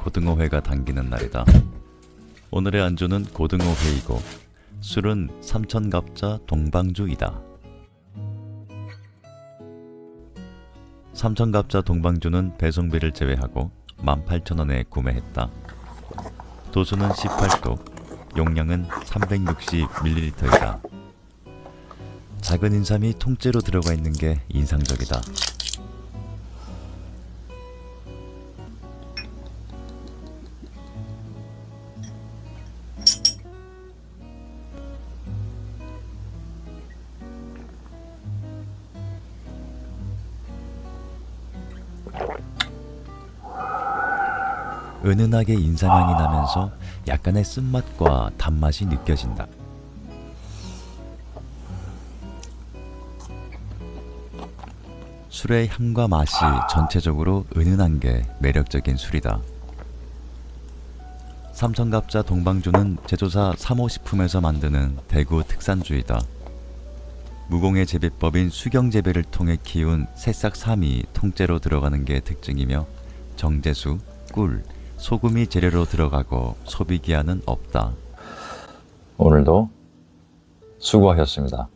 고등어회가 당기는 날이다. 오늘의 안주는 고등어회이고 술은 삼천갑자 동방주이다. 삼천갑자 동방주는 배송비를 제외하고 18,000원에 구매했다. 도수는 18도, 용량은 360ml이다. 작은 인삼이 통째로 들어가 있는 게 인상적이다. 은은하게 인삼향이 나면서 약간의 쓴맛과 단맛이 느껴진다. 술의 향과 맛이 전체적으로 은은한 게 매력적인 술이다. 삼천갑자 동방주는 제조사 삼호식품에서 만드는 대구 특산주이다. 무공의 재배법인 수경재배를 통해 키운 새싹 삼이 통째로 들어가는 게 특징이며 정제수, 꿀, 소금이 재료로 들어가고 소비 기한은 없다. 오늘도 수고하셨습니다.